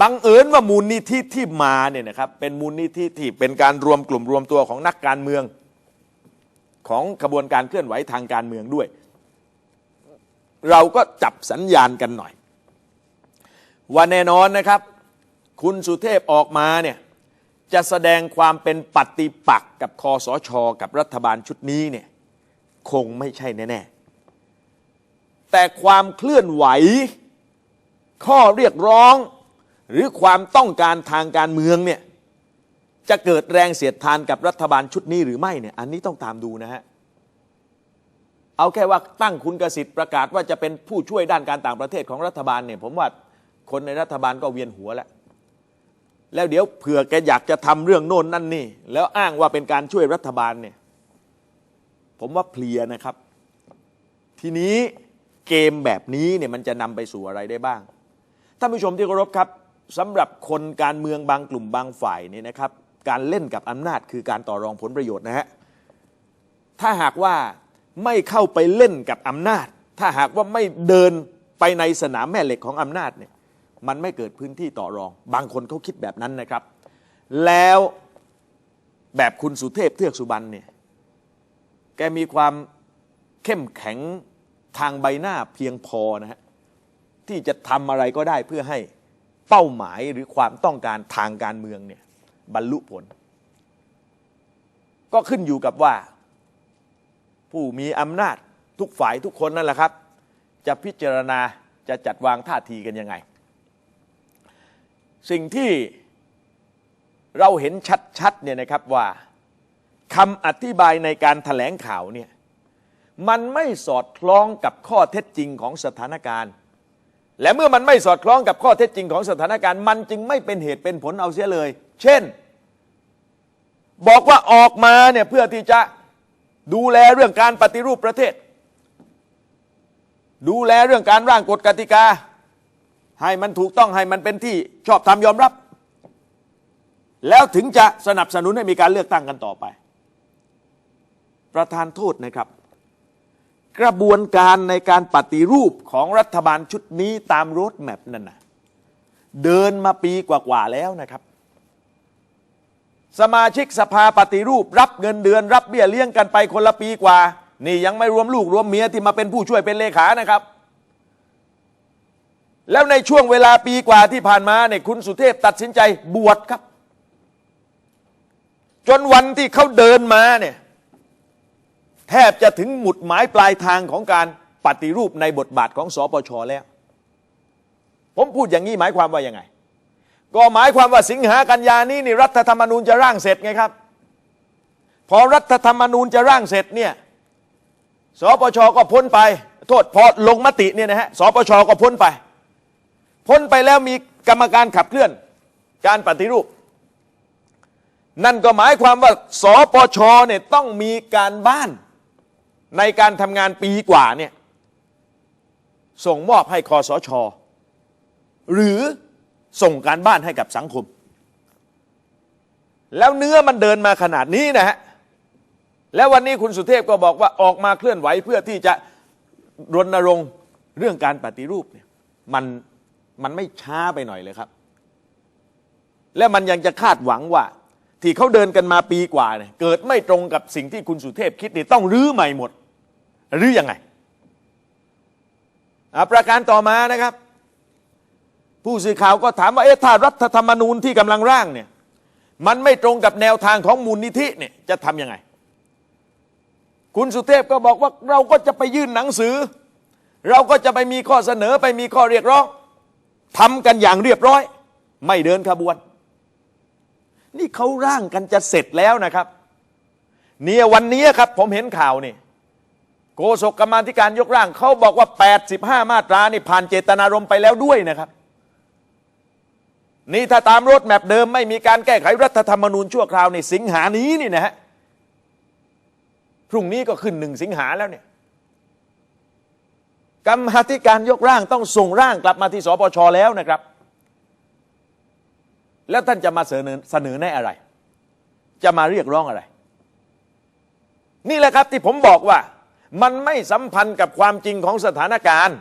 บังเอิญว่ามูลนิธิที่มาเนี่ยนะครับเป็นมูลนิธิที่เป็นการรวมกลุ่มรวมตัวของนักการเมือง ของขบวนการเคลื่อนไหวทางการเมืองด้วย เราก็จับสัญญาณกันหน่อย ว่าแน่นอนนะครับ คุณสุเทพออกมาเนี่ยจะแสดงความเป็นปฏิปักษ์กับคอสชกับรัฐบาลชุดนี้เนี่ยคงไม่ใช่แน่ ๆ แต่ความเคลื่อนไหว ข้อเรียกร้อง หรือความต้องการทางการเมืองเนี่ยจะเกิดแรงเสียดทานกับรัฐบาลชุดนี้หรือไม่เนี่ยอันนี้ต้องตามดูนะฮะเอาแค่ว่าตั้งคุณกสิทธิ์ประกาศว่าจะเป็นผู้ช่วยด้านการต่างประเทศของรัฐบาลเนี่ยผมว่าคนในรัฐบาลก็เวียนหัวแล้วแล้วเดี๋ยวเผื่อแกอยากจะทำเรื่องโน่นนั่นนี่ แล้วอ้างว่าเป็นการช่วยรัฐบาลเนี่ยผมว่าเพลียนะครับ ทีนี้เกมแบบนี้เนี่ยมันจะนำไปสู่อะไรได้บ้างท่านผู้ชมที่เคารพครับ สำหรับคนการเมืองบางกลุ่มบางฝ่ายนี่นะครับ การเล่นกับอำนาจคือการต่อรองผลประโยชน์นะฮะถ้าหากว่าไม่เข้าไปเล่นกับอำนาจ ถ้าหากว่าไม่เดินไปในสนามแม่เหล็กของอำนาจเนี่ยมันไม่เกิดพื้นที่ต่อรอง บางคนเขาคิดแบบนั้นนะครับ แล้วแบบคุณสุเทพเทือกสุบรรณเนี่ยแกมีความเข้มแข็งทางใบหน้าเพียงพอนะฮะที่จะทำอะไรก็ได้เพื่อให้ เป้าหมายหรือความต้องการทางการเมืองเนี่ยบรรลุผล ก็ขึ้นอยู่กับว่า ผู้มีอำนาจทุกฝ่ายทุกคนนั่นแหละครับ จะพิจารณาจะจัดวางท่าทีกันยังไง สิ่งที่เราเห็นชัดๆเนี่ยนะครับว่าคำอธิบายในการถแถลงข่าวเนี่ยมันไม่สอดคล้องกับข้อเท็จจริงของสถานการณ์ และเมื่อมันไม่สอดคล้องกับข้อเท็จจริงของสถานการณ์ มันจึงไม่เป็นเหตุเป็นผลเอาเสียเลย เช่น บอกว่าออกมาเนี่ยเพื่อที่จะดูแลเรื่องการปฏิรูปประเทศ ดูแลเรื่องการร่างกฎกติกา ให้มันถูกต้องให้มันเป็นที่ชอบธรรมยอมรับ แล้วถึงจะสนับสนุนให้มีการเลือกตั้งกันต่อไป ประธานโทษนะครับ กระบวนการในการปฏิรูปของรัฐบาลชุดนี้ตามโรดแมพนั่นนะเดินมาปีกว่าๆแล้วนะครับ สมาชิกสภาปฏิรูป รับเงินเดือน รับเบี้ยเลี้ยงกันไปคนละปีกว่า นี่ยังไม่รวมลูกรวมเมียที่มาเป็นผู้ช่วยเป็นเลขานะครับ แล้วในช่วงเวลาปีกว่าที่ผ่านมาเนี่ยคุณสุเทพตัดสินใจบวชครับ จนวันที่เขาเดินมาเนี่ย แทบจะถึงหมุดหมายปลายทางของการปฏิรูปในบทบาทของสอปชแล้ว ผมพูดอย่างนี้หมายความว่ายังไง ก็หมายความว่าสิงหากันยานี้นี่รัฐธรรมนูญจะร่างเสร็จไงครับ พอรัฐธรรมนูญจะร่างเสร็จเนี่ยสปชก็พ้นไป โทษพอลงมติเนี่ยนะฮะสปชก็พ้นไป พ้นไปแล้วมีกรรมการขับเคลื่อน การปฏิรูป นั่นก็หมายความว่าสปชเนี่ยต้องมีการบ้าน ในการทำงานปีกว่าเนี่ยส่งมอบให้คอสช หรือส่งการบ้านให้กับสังคม แล้วเนื้อมันเดินมาขนาดนี้นะฮะแล้ววันนี้คุณสุเทพก็บอกว่าออกมาเคลื่อนไหวเพื่อที่จะรณรงค์เรื่องการปฏิรูปเนี่ยมันมันไม่ช้าไปหน่อยเลยครับ และมันยังจะคาดหวังว่า ที่เขาเดินกันมาปีกว่าเนี่ยเกิดไม่ตรงกับสิ่งที่คุณสุเทพคิดนี่ต้องรื้อใหม่หมดหรือยังไงอะประการต่อมานะครับ ผู้สื่อข่าวก็ถามว่าเอ๊ะถ้ารัฐธรรมนูญที่กำลังร่างเนี่ยมันไม่ตรงกับแนวทางของมูลนิธิเนี่ยจะทำยังไง คุณสุเทพก็บอกว่าเราก็จะไปยื่นหนังสือ เราก็จะไปมีข้อเสนอไปมีข้อเรียกร้องทำกันอย่างเรียบร้อย ไม่เดินขบวน นี่เขาร่างกันจะเสร็จแล้วนะครับ เนี่ยวันนี้ครับ ผมเห็นข่าวนี่โฆษกกรรมาธิการยกร่างเขาบอกว่า 85 มาตรานี่ผ่านเจตนารมณ์ไปแล้วด้วยนะครับ นี่ถ้าตามรถแมพเดิมไม่มีการแก้ไขรัฐธรรมนูญชั่วคราวในสิงหานี้นี่นะฮะพรุ่งนี้ก็ขึ้นหนึ่งสิงหาแล้วเนี่ยกรรมาธิการยกร่างต้องส่งร่างกลับมาที่สปชแล้วนะครับ แล้วท่านจะมาเสนอเสนอแน่อะไร จะมาเรียกร้องอะไร นี่แหละครับที่ผมบอกว่า มันไม่สัมพันธ์กับความจริงของสถานการณ์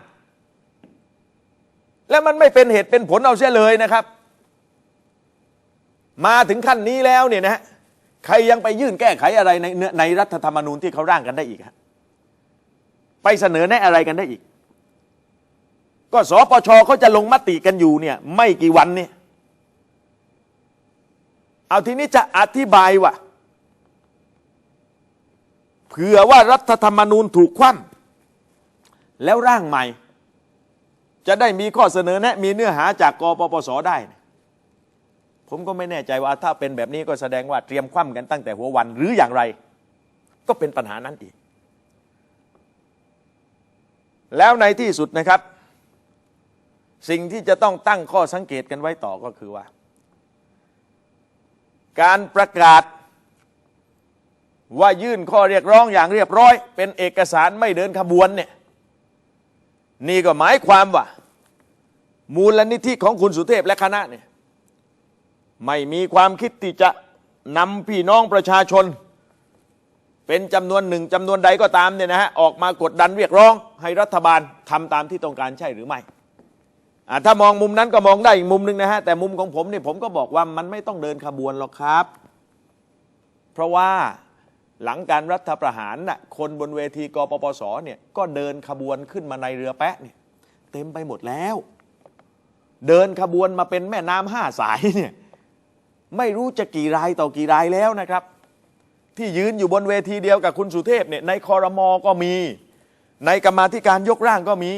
และมันไม่เป็นเหตุเป็นผลเอาเสียเลยนะครับ มาถึงขั้นนี้แล้วเนี่ยนะฮะใครยังไปยื่นแก้ไขอะไรในเนื้อในรัฐธรรมนูญที่เขาร่างกันได้อีกฮะไปเสนอแนะอะไรกันได้อีก ก็สปชเขาจะลงมติกันอยู่เนี่ย ไม่กี่วันเนี่ย เอาทีนี้จะอธิบายว่าเผื่อว่ารัฐธรรมนูญถูกคว่ำแล้วร่างใหม่ จะได้มีข้อเสนอแนะมีเนื้อหาจากกปปสได้ ผมก็ไม่แน่ใจว่าถ้าเป็นแบบนี้ก็แสดงว่าเตรียมคว่ำกันตั้งแต่หัววันหรืออย่างไร ก็เป็นปัญหานั้นอีก แล้วในที่สุดนะครับ สิ่งที่จะต้องตั้งข้อสังเกตกันไว้ต่อก็คือว่า การประกาศ ว่ายื่นข้อเรียกร้องอย่างเรียบร้อย เป็นเอกสารไม่เดินขบวนเนี่ยนี่ก็หมายความว่า มูลนิธิของคุณสุเทพและคณะเนี่ยไม่มีความคิดที่จะนำพี่น้องประชาชน เป็นจำนวนหนึ่งจำนวนใดก็ตามเนี่ยนะฮะออกมากดดันเรียกร้องให้รัฐบาลทำตามที่ต้องการใช่หรือไม่ ถ้ามองมุมนั้นก็มองได้อีกมุมหนึ่งนะฮะแต่มุมของผมเนี่ยผมก็บอกว่ามันไม่ต้องเดินขบวนหรอกครับ เพราะว่าหลังการรัฐประหารน่ะคนบนเวทีกปปสเนี่ยก็เดินขบวนขึ้นมาในเรือแปะเนี่ยเต็มไปหมดแล้ว เดินขบวนมาเป็นแม่น้ำห้าสายเนี่ยไม่รู้จะกี่รายต่อกี่รายแล้วนะครับ ที่ยืนอยู่บนเวทีเดียวกับคุณสุเทพเนี่ยในคอรมอก็มี ในกรรมาธิการยกร่างก็มี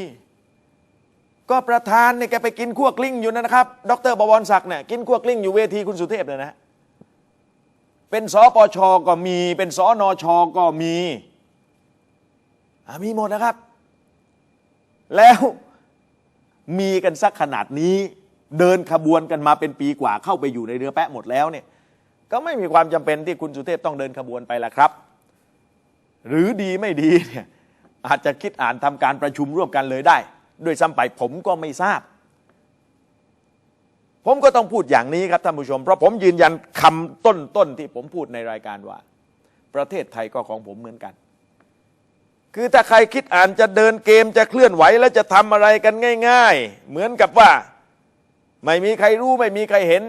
ก็ประธานเนี่ยแกไปกินขั้วกลิ้งอยู่นะครับ ดรบวรศักดิ์เนี่ยกินขั้วกลิ้งอยู่เวทีคุณสุเทพเนี่ยนะ เป็นสปชก็มี เป็นสนชก็มีมีหมดนะครับ แล้วมีกันสักขนาดนี้ เดินขบวนกันมาเป็นปีกว่าเข้าไปอยู่ในเรือแปะหมดแล้วเนี่ย ก็ไม่มีความจำเป็นที่คุณสุเทพต้องเดินขบวนไปละครับ หรือดีไม่ดีเนี่ยอาจจะคิดอ่านทำการประชุมร่วมกันเลยได้ ด้วยซ้ำไปผมก็ไม่ทราบ ผมก็ต้องพูดอย่างนี้ครับท่านผู้ชม เพราะผมยืนยันคำต้นๆที่ผมพูดในรายการว่า ประเทศไทยก็ของผมเหมือนกัน คือถ้าใครคิดอ่านจะเดินเกมจะเคลื่อนไหวแล้วจะทำอะไรกันง่าย ๆ เหมือนกับว่าไม่มีใครรู้ไม่มีใครเห็น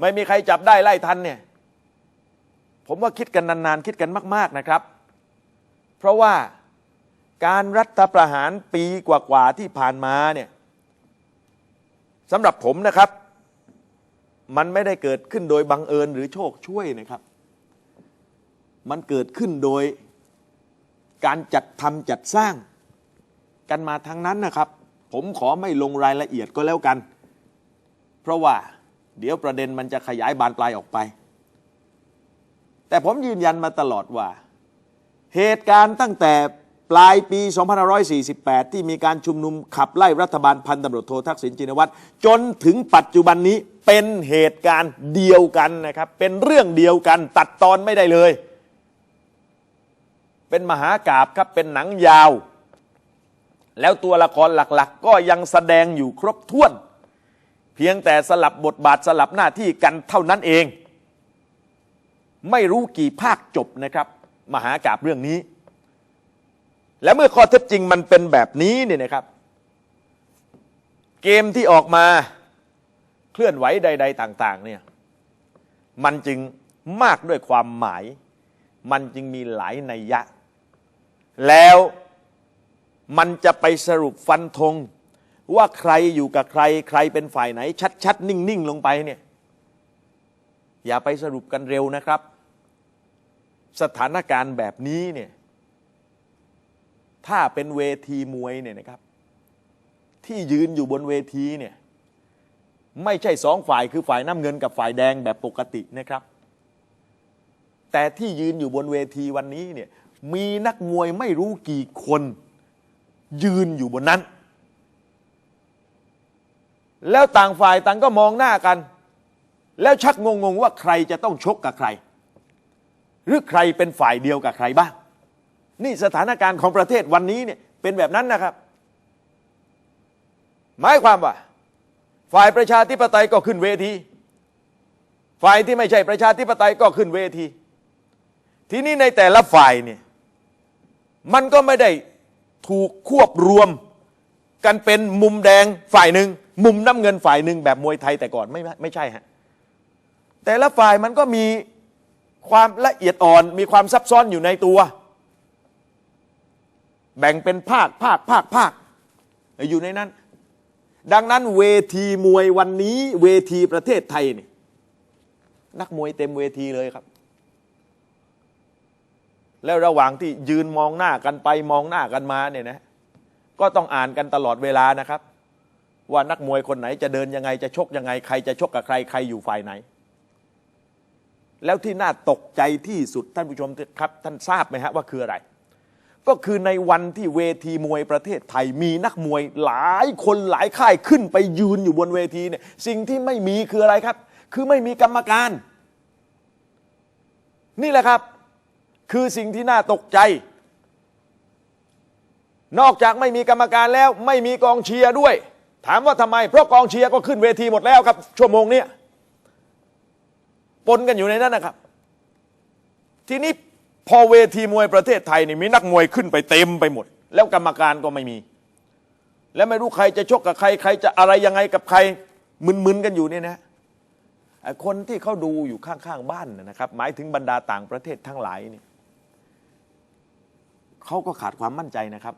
ไม่มีใครจับได้ไล่ทันเนี่ยผมว่าคิดกันนานๆ คิดกันมาก ๆนะครับ เพราะว่า การรัฐประหารปีกว่าๆที่ผ่านมาเนี่ยสำหรับผมนะครับ มันไม่ได้เกิดขึ้นโดยบังเอิญหรือโชคช่วยนะครับ มันเกิดขึ้นโดยการจัดทำจัดสร้างกันมาทั้งนั้นนะครับ ผมขอไม่ลงรายละเอียดก็แล้วกัน เพราะว่าเดี๋ยวประเด็นมันจะขยายบานปลายออกไป แต่ผมยืนยันมาตลอดว่า เหตุการณ์ตั้งแต่ ลายปี 2548 ที่มีการชุมนุมขับไล่รัฐบาลพันตำรวจโททักษิณชินวัตรจนถึงปัจจุบันนี้เป็นเหตุการณ์เดียวกันนะครับ เป็นเรื่องเดียวกันตัดตอนไม่ได้เลย เป็นมหากาบครับเป็นหนังยาว แล้วตัวละครหลักๆก็ยังแสดงอยู่ครบถ้วน เพียงแต่สลับบทบาทสลับหน้าที่กันเท่านั้นเอง ไม่รู้กี่ภาคจบนะครับ มหากาบเรื่องนี้ และเมื่อข้อเท็จจริงมันเป็นแบบนี้เนี่ยนะครับ เกมที่ออกมาเคลื่อนไหวใด ๆ ต่าง ๆ เนี่ยมันจึงมากด้วยความหมาย มันจึงมีหลายนัยยะ แล้วมันจะไปสรุปฟันธงว่าใครอยู่กับใคร ใครเป็นฝ่ายไหน ชัด ๆ นิ่ง ๆ ลงไปเนี่ย อย่าไปสรุปกันเร็วนะครับ สถานการณ์แบบนี้เนี่ย ถ้าเป็นเวทีมวยเนี่ยนะครับ ที่ยืนอยู่บนเวทีเนี่ยไม่ใช่สองฝ่ายคือฝ่ายน้ำเงินกับฝ่ายแดงแบบปกตินะครับ แต่ที่ยืนอยู่บนเวทีวันนี้เนี่ยมีนักมวยไม่รู้กี่คน ยืนอยู่บนนั้น แล้วต่างฝ่ายต่างก็มองหน้ากัน แล้วชักงงๆว่าใครจะต้องชกกับใคร หรือใครเป็นฝ่ายเดียวกับใครบ้าง นี่สถานการณ์ของประเทศวันนี้เนี่ยเป็นแบบนั้นนะครับ หมายความว่า ฝ่ายประชาธิปไตยก็ขึ้นเวที ฝ่ายที่ไม่ใช่ประชาธิปไตยก็ขึ้นเวที ทีนี้ในแต่ละฝ่ายเนี่ยมันก็ไม่ได้ถูกควบรวมกันเป็นมุมแดงฝ่ายหนึ่งมุมน้ำเงินฝ่ายหนึ่งแบบมวยไทยแต่ก่อนไม่ไม่ใช่ฮะแต่ละฝ่ายมันก็มีความละเอียดอ่อนมีความซับซ้อนอยู่ในตัว แบ่งเป็นภาคภาคภาคภาคอยู่ในนั้น ดังนั้นเวทีมวยวันนี้ เวทีประเทศไทยนี่นักมวยเต็มเวทีเลยครับ แล้วระหว่างที่ยืนมองหน้ากันไปมองหน้ากันมาเนี่ยนะ ก็ต้องอ่านกันตลอดเวลานะครับ ว่านักมวยคนไหนจะเดินยังไงจะชกยังไงใครจะชกกับใครใครอยู่ฝ่ายไหน แล้วที่น่าตกใจที่สุดท่านผู้ชมครับ ท่านทราบไหมฮะว่าคืออะไร ก็คือในวันที่เวทีมวยประเทศไทยมีนักมวยหลายคนหลายค่ายขึ้นไปยืนอยู่บนเวทีเนี่ยสิ่งที่ไม่มีคืออะไรครับ คือไม่มีกรรมการ นี่แหละครับ คือสิ่งที่น่าตกใจ นอกจากไม่มีกรรมการแล้ว ไม่มีกองเชียร์ด้วย ถามว่าทำไม เพราะกองเชียร์ก็ขึ้นเวทีหมดแล้วครับ ชั่วโมงนี้ปนกันอยู่ในนั้นนะครับ ทีนี้ พอเวทีมวยประเทศไทยนี่มีนักมวยขึ้นไปเต็มไปหมด แล้วกรรมการก็ไม่มี แล้วไม่รู้ใครจะชกกับใครใครจะอะไรยังไงกับใครมึนๆกันอยู่เนี่ยนะคนที่เขาดูอยู่ข้างๆบ้านนะนะครับ หมายถึงบรรดาต่างประเทศทั้งหลายนี่เขาก็ขาดความมั่นใจนะครับ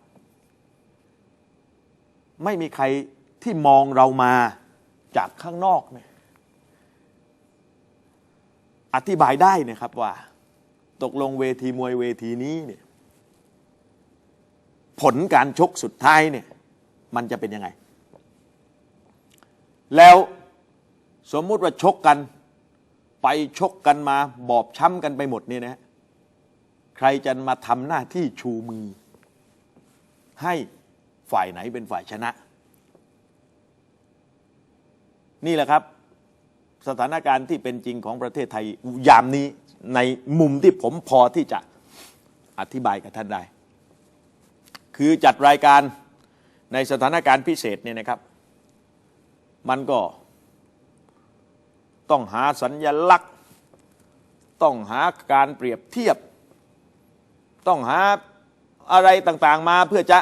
ไม่มีใครที่มองเรามาจากข้างนอกเนี่ยอธิบายได้นะครับว่า ตกลงเวทีมวยเวทีนี้เนี่ยผลการชกสุดท้ายเนี่ยมันจะเป็นยังไง แล้วสมมุติว่าชกกันไปชกกันมาบอบช้ำกันไปหมดเนี่ยนะใครจะมาทำหน้าที่ชูมือ ให้ฝ่ายไหนเป็นฝ่ายชนะ นี่แหละครับ สถานการณ์ที่เป็นจริงของประเทศไทยยามนี้ ในมุมที่ผมพอที่จะอธิบายกับท่านได้ คือจัดรายการในสถานการณ์พิเศษเนี่ยนะครับ มันก็ต้องหาสัญญลักษณ์ ต้องหาการเปรียบเทียบ ต้องหาอะไรต่างๆมาเพื่อจะ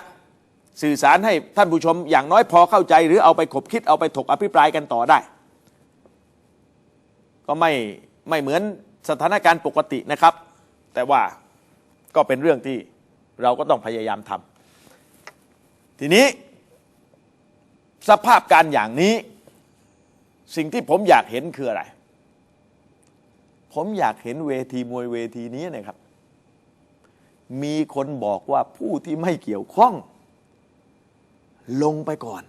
สื่อสารให้ท่านผู้ชมอย่างน้อยพอเข้าใจหรือเอาไปขบคิดเอาไปถกอภิปรายกันต่อได้ ก็ไม่ไม่เหมือน สถานการณ์ปกตินะครับ แต่ว่าก็เป็นเรื่องที่เราก็ต้องพยายามทำทีนี้สภาพการอย่างนี้ สิ่งที่ผมอยากเห็นคืออะไร ผมอยากเห็นเวทีมวยเวทีนี้นะครับ มีคนบอกว่าผู้ที่ไม่เกี่ยวข้อง ลงไปก่อน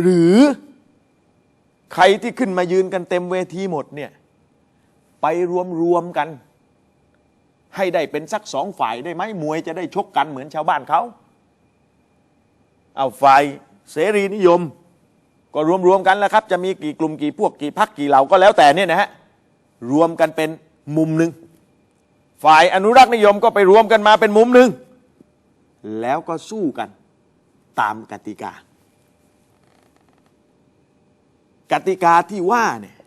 หรือใครที่ขึ้นมายืนกันเต็มเวทีหมดเนี่ย ไปรวมรวมกัน ให้ได้เป็นสักสองฝ่ายได้ไหมมวยจะได้ชกกันเหมือนชาวบ้านเขาเอาฝ่ายเสรีนิยม ก็รวมรวมกันแล้วครับ จะมีกี่กลุ่มกี่พวกกี่พักกี่เหล่าก็แล้วแต่เนี่ยนะฮะรวมกันเป็นมุมหนึ่งฝ่ายอนุรักษ์นิยมก็ไปรวมกันมาเป็นมุมหนึ่งแล้วก็สู้กันตามกติกา กติกาที่ว่าเนี่ย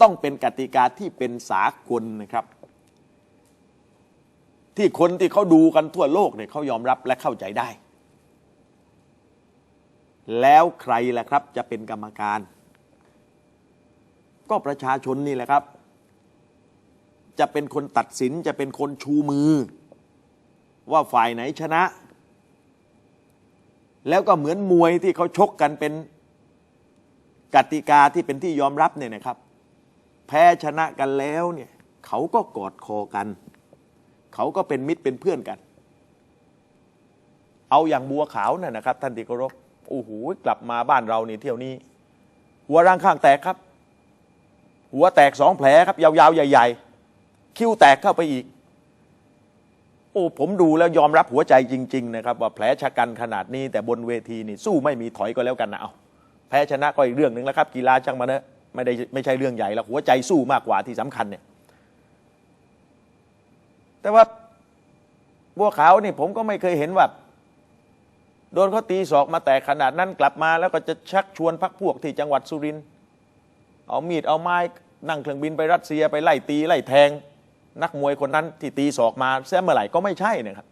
ต้องเป็นกติกาที่เป็นสากลนะครับ ที่คนที่เขาดูกันทั่วโลกเนี่ยเขายอมรับและเข้าใจได้ แล้วใครล่ะครับจะเป็นกรรมการ ก็ประชาชนนี่แหละครับ จะเป็นคนตัดสินจะเป็นคนชูมือ ว่าฝ่ายไหนชนะ แล้วก็เหมือนมวยที่เขาชกกันเป็นกติกาที่เป็นที่ยอมรับเนี่ยนะครับ แพ้ชนะกันแล้วเนี่ยเขาก็กอดคอกัน เขาก็เป็นมิตรเป็นเพื่อนกัน เอาอย่างบัวขาวน่ะนะครับท่านที่เคารพโอ้โหกลับมาบ้านเรานี่เที่ยวนี้ หัวร่างข้างแตกครับ หัวแตกสองแผลครับ ยาวๆ ใหญ่ ๆ คิ้วแตกเข้าไปอีก โอ้ผมดูแล้วยอมรับหัวใจจริง ๆ นะครับ ว่าแผลชะกันขนาดนี้ แต่บนเวทีนี่สู้ไม่มีถอยก็แล้วกันนะเอาแพ้ชนะก็อีกเรื่องหนึ่งแล้วครับ กีฬาช่างมันเนอะ ไม่ได้ไม่ใช่เรื่องใหญ่แล้วหัวใจสู้มากกว่าที่สำคัญเนี่ย แต่ว่าบัวขาวนี่ผมก็ไม่เคยเห็นว่าโดนเขาตีศอกมาแตกขนาดนั้นกลับมา แล้วก็จะชักชวนพักพวกที่จังหวัดสุรินทร์เอามีดเอาไม้นั่งเครื่องบินไปรัสเซียไปไล่ตีไล่แทง นักมวยคนนั้นที่ตีศอกมาเสียเมื่อไหร่ก็ไม่ใช่นะครับ